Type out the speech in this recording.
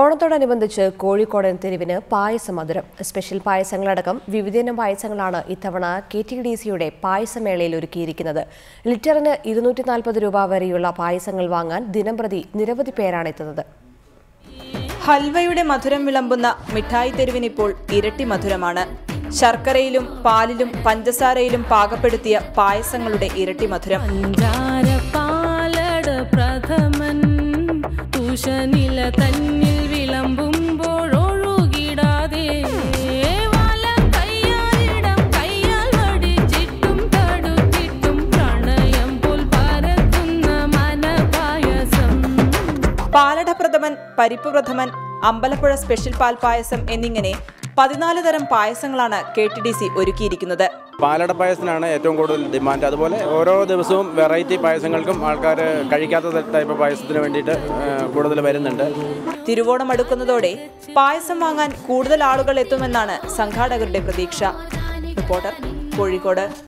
ഓണത്തോടനുബന്ധിച്ച് കോഴിക്കോടൻ തെരുവിന് പായസ മധുരം. സ്പെഷ്യൽ പായസങ്ങളടക്കം വിവിധയിനം പായസങ്ങളാണ് ഇത്തവണ കെ ടി ഡി സിയുടെ പായസമേളയിൽ ഒരുക്കിയിരിക്കുന്നത്. ലിറ്ററിന് ഇരുന്നൂറ്റി നാൽപ്പത് രൂപ വരെയുള്ള പായസങ്ങൾ വാങ്ങാൻ ദിനംപ്രതി നിരവധി പേരാണ് എത്തുന്നത്. ഹൽവയുടെ മധുരം വിളമ്പുന്ന മിഠായി തെരുവിനിപ്പോൾ ഇരട്ടി മധുരമാണ്. ശർക്കരയിലും പാലിലും പഞ്ചസാരയിലും പാകപ്പെടുത്തിയ പായസങ്ങളുടെ ഇരട്ടി മധുരം. പ്രഥമൻ തുഷനില പാലട പ്രഥമൻ പരിപ്പ് പ്രഥമൻ അമ്പലപ്പുഴ സ്പെഷ്യൽ പാൽ പായസം എന്നിങ്ങനെ പതിനാല് തരം പായസങ്ങളാണ് കെ ടി ഡി സി ഒരുക്കിയിരിക്കുന്നത്. പാലട പായസത്തിനാണ് ഏറ്റവും കൂടുതൽ ഡിമാൻഡ്. അതുപോലെ ഓരോ ദിവസവും വെറൈറ്റി പായസങ്ങൾക്കും ആൾക്കാർ കഴിക്കാത്ത ടൈപ്പ് പായസത്തിന് വേണ്ടിയിട്ട് കൂടുതൽ വരുന്നുണ്ട്. തിരുവോണം അടുക്കുന്നതോടെ പായസം വാങ്ങാൻ കൂടുതൽ ആളുകൾ എത്തുമെന്നാണ് സംഘാടകരുടെ പ്രതീക്ഷ. റിപ്പോർട്ടർ കോഴിക്കോട്.